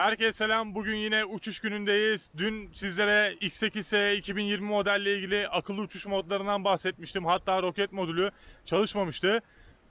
Herkese selam. Bugün yine uçuş günündeyiz. Dün sizlere X8S 2020 modelle ilgili akıllı uçuş modlarından bahsetmiştim. Hatta roket modülü çalışmamıştı.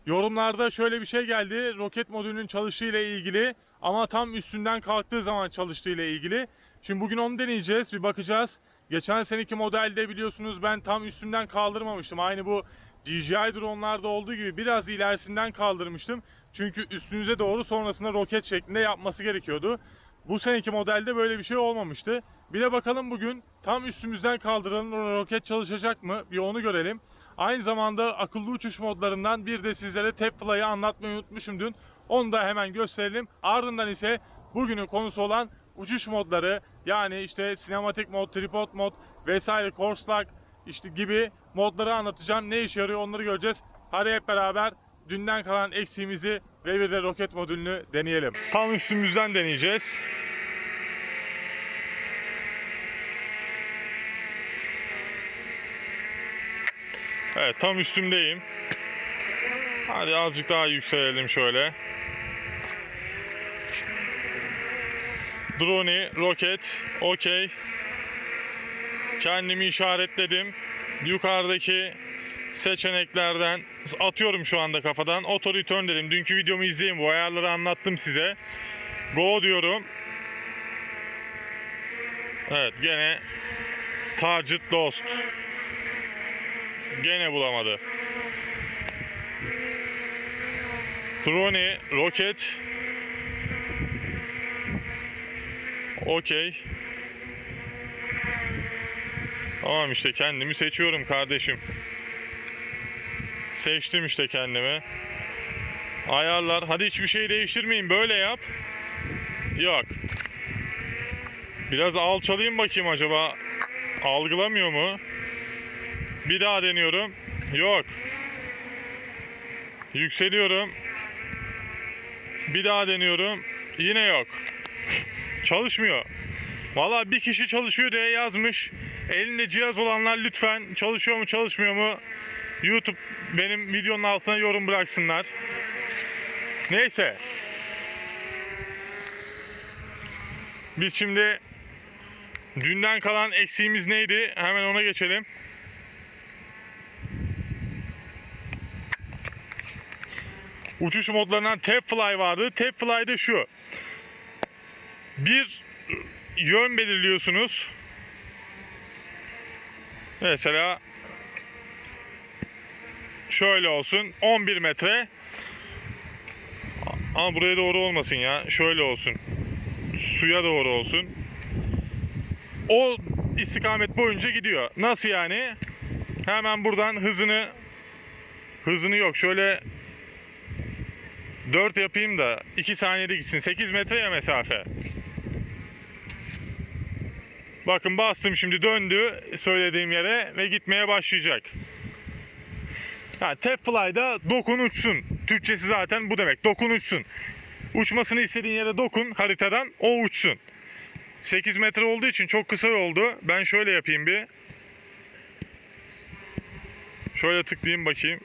Yorumlarda şöyle bir şey geldi. Roket modülünün çalışıyla ilgili ama tam üstünden kalktığı zaman çalıştığıyla ilgili. Şimdi bugün onu deneyeceğiz. Bir bakacağız. Geçen seneki modelde biliyorsunuz ben tam üstünden kaldırmamıştım. Aynı bu DJI dronlarda olduğu gibi biraz ilerisinden kaldırmıştım. Çünkü üstünüze doğru sonrasında roket şeklinde yapması gerekiyordu. Bu seneki modelde böyle bir şey olmamıştı. Bir de bakalım bugün tam üstümüzden kaldırılan roket çalışacak mı? Bir onu görelim. Aynı zamanda akıllı uçuş modlarından bir de sizlere Tapfly'ı anlatmayı unutmuşum dün. Onu da hemen gösterelim. Ardından ise bugünün konusu olan uçuş modları yani işte sinematik mod, tripod mod vesaire, course lock işte gibi modları anlatacağım. Ne işe yarıyor onları göreceğiz. Hadi hep beraber dünden kalan eksiğimizi ve bir de roket modülünü deneyelim. Tam üstümüzden deneyeceğiz. Evet tam üstümdeyim. Hadi azıcık daha yükselelim şöyle. Drone, roket, okey. Kendimi işaretledim. Yukarıdaki seçeneklerden atıyorum şu anda kafadan. Auto return dedim. Dünkü videomu izleyin. Bu ayarları anlattım size. Go diyorum. Evet gene target lost. Gene bulamadı. Drone, roket. Okey. Tamam işte kendimi seçiyorum kardeşim. Seçtim işte kendimi. Ayarlar. Hadi hiçbir şey değiştirmeyin. Böyle yap. Yok. Biraz alçalayayım bakayım acaba. Algılamıyor mu? Bir daha deniyorum. Yok. Yükseliyorum. Bir daha deniyorum. Yine yok. Çalışmıyor. Valla bir kişi çalışıyor diye yazmış. Elinde cihaz olanlar lütfen çalışıyor mu çalışmıyor mu YouTube benim videonun altına yorum bıraksınlar. Neyse. Biz şimdi dünden kalan eksiğimiz neydi? Hemen ona geçelim. Uçuş modlarından Tapfly vardı. Tapfly'de şu. Bir yön belirliyorsunuz. Mesela şöyle olsun 11 metre. Ama buraya doğru olmasın ya şöyle olsun. Suya doğru olsun. O istikamet boyunca gidiyor. Nasıl yani? Hemen buradan hızını hızını yok. Şöyle 4 yapayım da 2 saniyede gitsin. 8 metre ya mesafe Bakın bastım şimdi döndü söylediğim yere ve gitmeye başlayacak. Ha, Tapfly'da dokun uçsun. Türkçesi zaten bu demek. Dokun uçsun. Uçmasını istediğin yere dokun haritadan o uçsun. 8 metre olduğu için çok kısa oldu. Ben şöyle yapayım bir. Şöyle tıklayayım bakayım.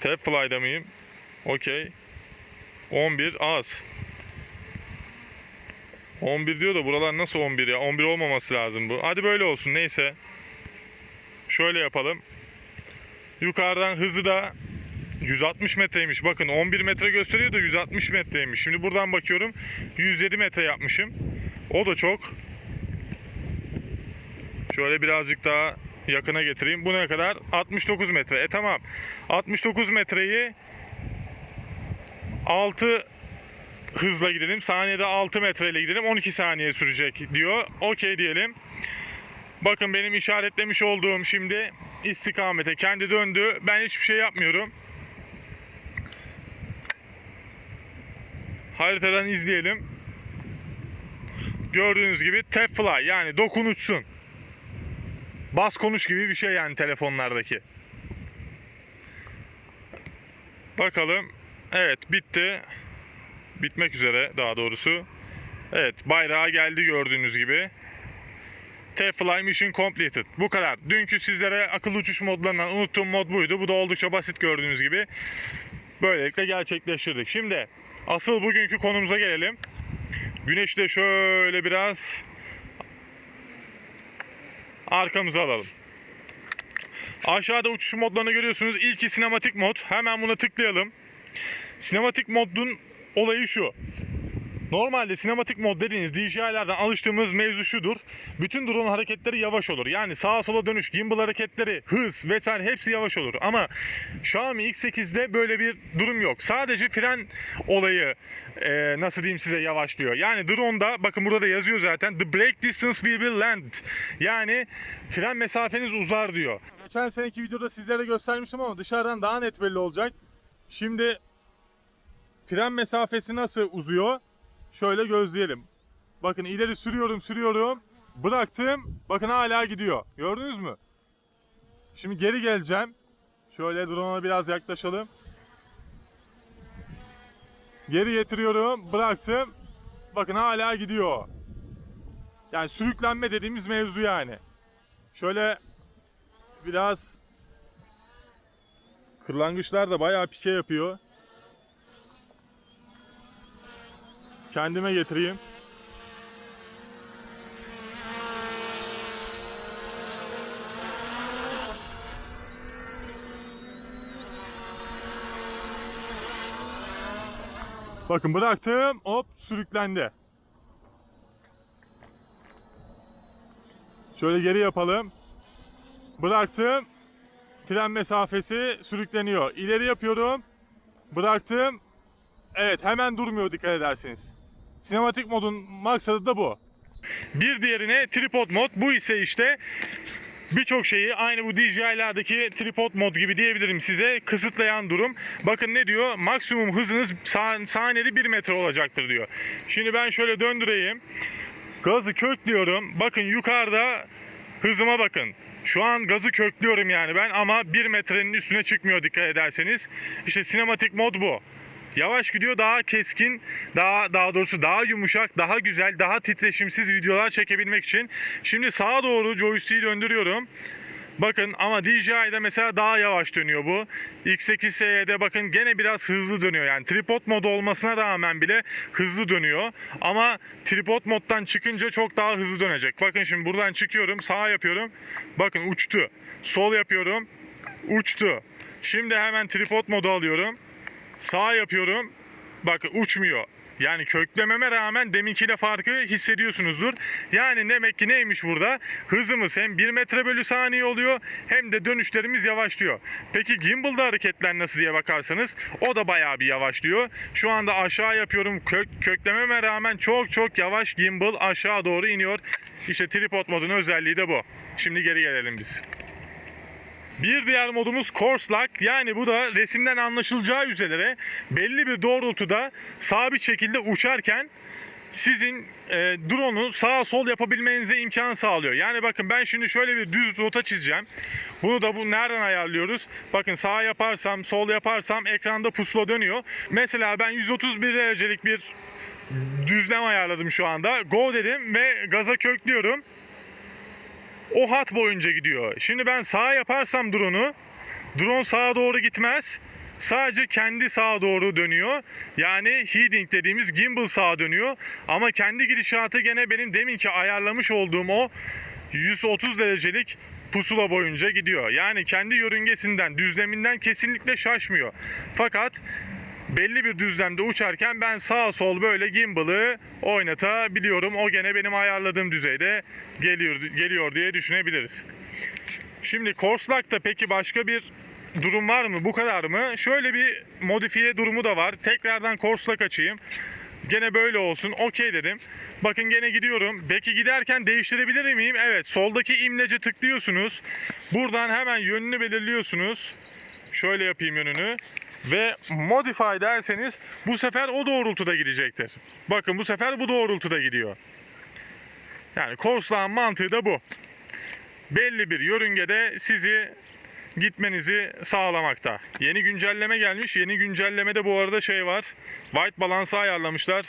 Tapfly'da mıyım? Okey. 11 az. 11 diyor da buralar nasıl 11 ya? 11 olmaması lazım bu. Hadi böyle olsun neyse. Şöyle yapalım. Yukarıdan hızı da 160 metreymiş. Bakın 11 metre gösteriyor da 160 metreymiş. Şimdi buradan bakıyorum 107 metre yapmışım. O da çok. Şöyle birazcık daha yakına getireyim. Bu ne kadar? 69 metre. E tamam. 69 metreyi 6 hızla gidelim. Saniyede 6 metreyle gidelim. 12 saniye sürecek diyor. Okey diyelim. Bakın benim işaretlemiş olduğum şimdi istikamete kendi döndü. Ben hiçbir şey yapmıyorum. Haritadan izleyelim. Gördüğünüz gibi tap fly yani dokun uçsun. Bas konuş gibi bir şey yani telefonlardaki. Bakalım. Evet bitti. Bitmek üzere daha doğrusu. Evet bayrağı geldi gördüğünüz gibi. T-Fly Mission Completed. Bu kadar. Dünkü sizlere akıllı uçuş modlarından unuttuğum mod buydu. Bu da oldukça basit gördüğünüz gibi. böylelikle gerçekleştirdik. Şimdi asıl bugünkü konumuza gelelim. Güneşi de şöyle biraz arkamıza alalım. Aşağıda uçuş modlarını görüyorsunuz. İlki sinematik mod. Hemen buna tıklayalım. Sinematik modun olayı şu. Normalde sinematik mod dediğiniz DJI'lerden alıştığımız mevzu şudur. Bütün drone hareketleri yavaş olur. Yani sağa sola dönüş, gimbal hareketleri, hız vesaire hepsi yavaş olur. Ama Xiaomi X8'de böyle bir durum yok. Sadece fren olayı e, nasıl diyeyim size yavaşlıyor. Yani drone'da bakın burada da yazıyor zaten. The brake distance will be land. Yani fren mesafeniz uzar diyor. Geçen seneki videoda sizlere göstermiştim ama dışarıdan daha net belli olacak. Şimdi fren mesafesi nasıl uzuyor? Şöyle gözleyelim. Bakın ileri sürüyorum sürüyorum. Bıraktım. Bakın hala gidiyor. Gördünüz mü? Şimdi geri geleceğim. Şöyle drone'a biraz yaklaşalım. Geri getiriyorum. Bıraktım. Bakın hala gidiyor. Yani sürüklenme dediğimiz mevzu yani. Şöyle biraz kırlangıçlar da bayağı pike yapıyor. Kendime getireyim. Bakın bıraktım. Hop sürüklendi. Şöyle geri yapalım. Bıraktım. Fren mesafesi sürükleniyor. İleri yapıyorum. Bıraktım. Evet hemen durmuyor dikkat ederseniz. Sinematik modun maksadı da bu. Bir diğerine tripod mod. Bu ise işte birçok şeyi aynı bu DJI'lerdeki tripod mod gibi diyebilirim size kısıtlayan durum. Bakın ne diyor? Maksimum hızınız sa- saniyede 1 metre olacaktır diyor. Şimdi ben şöyle döndüreyim. Gazı köklüyorum. Bakın yukarıda hızıma bakın. Şu an gazı köklüyorum yani ben ama 1 metrenin üstüne çıkmıyor dikkat ederseniz. İşte sinematik mod bu. Yavaş gidiyor daha keskin, daha daha doğrusu daha yumuşak, daha güzel, daha titreşimsiz videolar çekebilmek için. Şimdi sağa doğru joystick'i döndürüyorum. Bakın ama DJI'de mesela daha yavaş dönüyor bu. X8S'de bakın gene biraz hızlı dönüyor. Yani tripod modu olmasına rağmen bile hızlı dönüyor. Ama tripod moddan çıkınca çok daha hızlı dönecek. Bakın şimdi buradan çıkıyorum, sağa yapıyorum. Bakın uçtu. Sol yapıyorum, uçtu. Şimdi hemen tripod modu alıyorum. Sağ yapıyorum. Bakın uçmuyor. Yani köklememe rağmen deminkiyle farkı hissediyorsunuzdur. Yani demek ki neymiş burada? Hızımız hem 1 metre bölü saniye oluyor hem de dönüşlerimiz yavaşlıyor. Peki gimbal'da hareketler nasıl diye bakarsanız o da bayağı bir yavaşlıyor. Şu anda aşağı yapıyorum. Kök, köklememe rağmen çok çok yavaş gimbal aşağı doğru iniyor. İşte tripod modunun özelliği de bu. Şimdi geri gelelim biz. Bir diğer modumuz Course Lock. Yani bu da resimden anlaşılacağı üzere belli bir doğrultuda sabit şekilde uçarken sizin e, drone'u sağa sol yapabilmenize imkan sağlıyor. Yani bakın ben şimdi şöyle bir düz rota çizeceğim. Bunu da bu nereden ayarlıyoruz? Bakın sağ yaparsam, sol yaparsam ekranda pusula dönüyor. Mesela ben 131 derecelik bir düzlem ayarladım şu anda. Go dedim ve gaza köklüyorum o hat boyunca gidiyor. Şimdi ben sağa yaparsam drone'u, drone sağa doğru gitmez. Sadece kendi sağa doğru dönüyor. Yani heading dediğimiz gimbal sağa dönüyor. Ama kendi gidişatı gene benim deminki ayarlamış olduğum o 130 derecelik pusula boyunca gidiyor. Yani kendi yörüngesinden, düzleminden kesinlikle şaşmıyor. Fakat belli bir düzlemde uçarken ben sağ sol böyle gimbal'ı oynatabiliyorum. O gene benim ayarladığım düzeyde geliyor geliyor diye düşünebiliriz. Şimdi Corslak'ta peki başka bir durum var mı? Bu kadar mı? Şöyle bir modifiye durumu da var. Tekrardan Corslak açayım. Gene böyle olsun. Okey dedim. Bakın gene gidiyorum. Peki giderken değiştirebilir miyim? Evet. Soldaki imlece tıklıyorsunuz. Buradan hemen yönünü belirliyorsunuz. Şöyle yapayım yönünü ve modify derseniz bu sefer o doğrultuda gidecektir. Bakın bu sefer bu doğrultuda gidiyor. Yani Corslak'ın mantığı da bu. Belli bir yörüngede sizi gitmenizi sağlamakta. Yeni güncelleme gelmiş. Yeni güncellemede bu arada şey var. White balansı ayarlamışlar.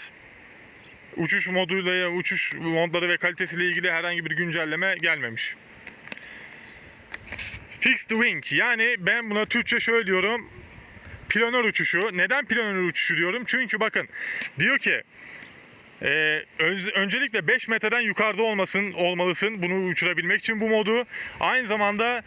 Uçuş moduyla, uçuş modları ve kalitesiyle ilgili herhangi bir güncelleme gelmemiş. Fixed wing yani ben buna Türkçe şöyle diyorum planör uçuşu. Neden planör uçuşu diyorum? Çünkü bakın diyor ki e, öz- öncelikle 5 metreden yukarıda olmasın olmalısın bunu uçurabilmek için bu modu. Aynı zamanda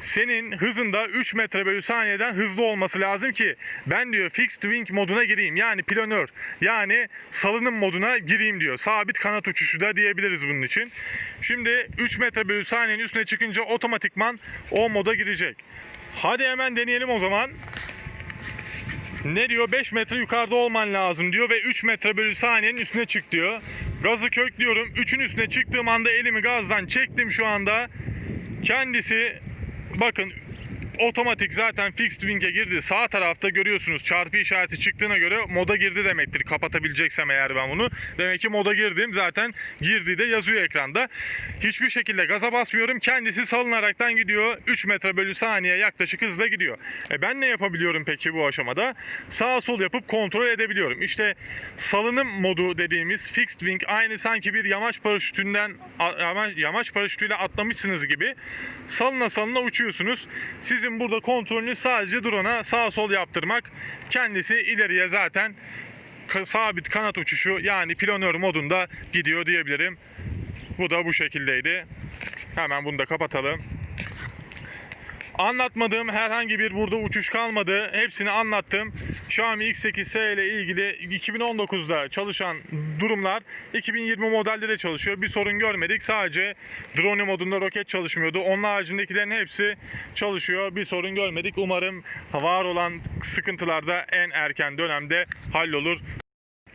senin hızında 3 metre bölü saniyeden hızlı olması lazım ki ben diyor fixed wing moduna gireyim. Yani planör yani salınım moduna gireyim diyor. Sabit kanat uçuşu da diyebiliriz bunun için. Şimdi 3 metre bölü saniyenin üstüne çıkınca otomatikman o moda girecek. Hadi hemen deneyelim o zaman. Ne diyor? 5 metre yukarıda olman lazım diyor ve 3 metre bölü saniyenin üstüne çık diyor. Gazı köklüyorum. 3'ün üstüne çıktığım anda elimi gazdan çektim şu anda. Kendisi bakın otomatik zaten fixed wing'e girdi. Sağ tarafta görüyorsunuz çarpı işareti çıktığına göre moda girdi demektir. Kapatabileceksem eğer ben bunu. Demek ki moda girdim. Zaten girdi de yazıyor ekranda. Hiçbir şekilde gaza basmıyorum. Kendisi salınaraktan gidiyor. 3 metre bölü saniye yaklaşık hızla gidiyor. E ben ne yapabiliyorum peki bu aşamada? Sağ sol yapıp kontrol edebiliyorum. İşte salınım modu dediğimiz fixed wing aynı sanki bir yamaç paraşütünden yamaç, paraşütüyle atlamışsınız gibi salına salına uçuyorsunuz. Sizin burada kontrolünüz sadece drone'a sağ sol yaptırmak. Kendisi ileriye zaten sabit kanat uçuşu yani planör modunda gidiyor diyebilirim. Bu da bu şekildeydi. Hemen bunu da kapatalım. Anlatmadığım herhangi bir burada uçuş kalmadı. Hepsini anlattım. Xiaomi X8S ile ilgili 2019'da çalışan durumlar 2020 modelde de çalışıyor. Bir sorun görmedik. Sadece drone modunda roket çalışmıyordu. Onun haricindekilerin hepsi çalışıyor. Bir sorun görmedik. Umarım var olan sıkıntılar da en erken dönemde hallolur.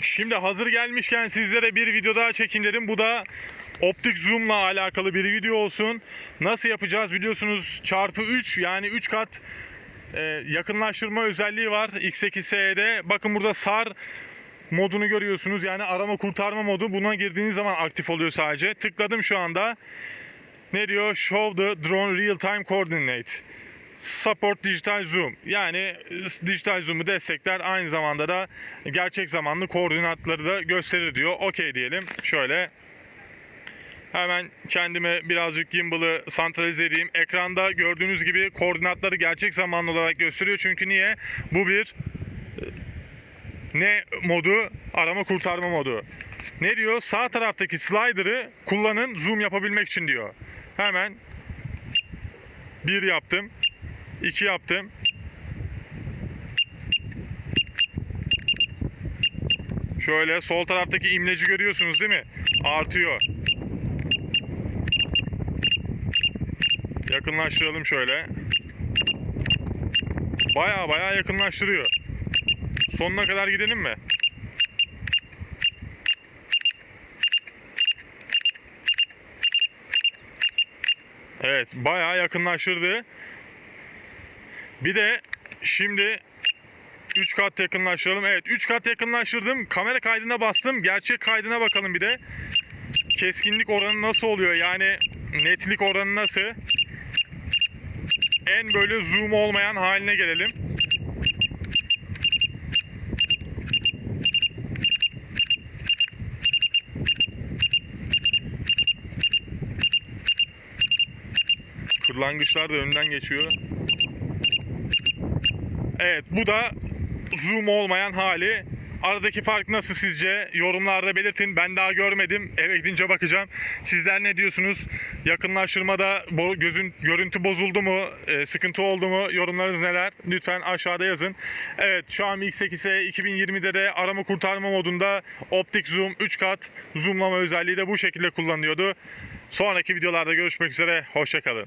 Şimdi hazır gelmişken sizlere bir video daha çekeyim dedim. Bu da optik zoom'la alakalı bir video olsun. Nasıl yapacağız biliyorsunuz çarpı 3 yani 3 kat e, yakınlaştırma özelliği var X8S'de. Bakın burada SAR modunu görüyorsunuz. Yani arama kurtarma modu. Buna girdiğiniz zaman aktif oluyor sadece. Tıkladım şu anda. Ne diyor? Show the drone real time coordinate. Support Digital Zoom. Yani e, dijital zoom'u destekler. Aynı zamanda da gerçek zamanlı koordinatları da gösterir diyor. Okey diyelim. Şöyle Hemen kendime birazcık gimbal'ı santralize edeyim. Ekranda gördüğünüz gibi koordinatları gerçek zamanlı olarak gösteriyor. Çünkü niye? Bu bir ne modu? Arama kurtarma modu. Ne diyor? Sağ taraftaki slider'ı kullanın zoom yapabilmek için diyor. Hemen bir yaptım. iki yaptım. Şöyle sol taraftaki imleci görüyorsunuz değil mi? Artıyor. Yakınlaştıralım şöyle. Baya baya yakınlaştırıyor. Sonuna kadar gidelim mi? Evet, baya yakınlaştırdı. Bir de şimdi 3 kat yakınlaştıralım. Evet, 3 kat yakınlaştırdım. Kamera kaydına bastım. Gerçek kaydına bakalım bir de. Keskinlik oranı nasıl oluyor? Yani netlik oranı nasıl? En böyle zoom olmayan haline gelelim. Kırlangıçlar da önden geçiyor. Evet bu da zoom olmayan hali. Aradaki fark nasıl sizce? Yorumlarda belirtin. Ben daha görmedim. Eve gidince bakacağım. Sizler ne diyorsunuz? Yakınlaştırmada gözün görüntü bozuldu mu? E, sıkıntı oldu mu? Yorumlarınız neler? Lütfen aşağıda yazın. Evet şu an X8'e 2020'de de arama kurtarma modunda optik zoom 3 kat zoomlama özelliği de bu şekilde kullanılıyordu. Sonraki videolarda görüşmek üzere. Hoşçakalın.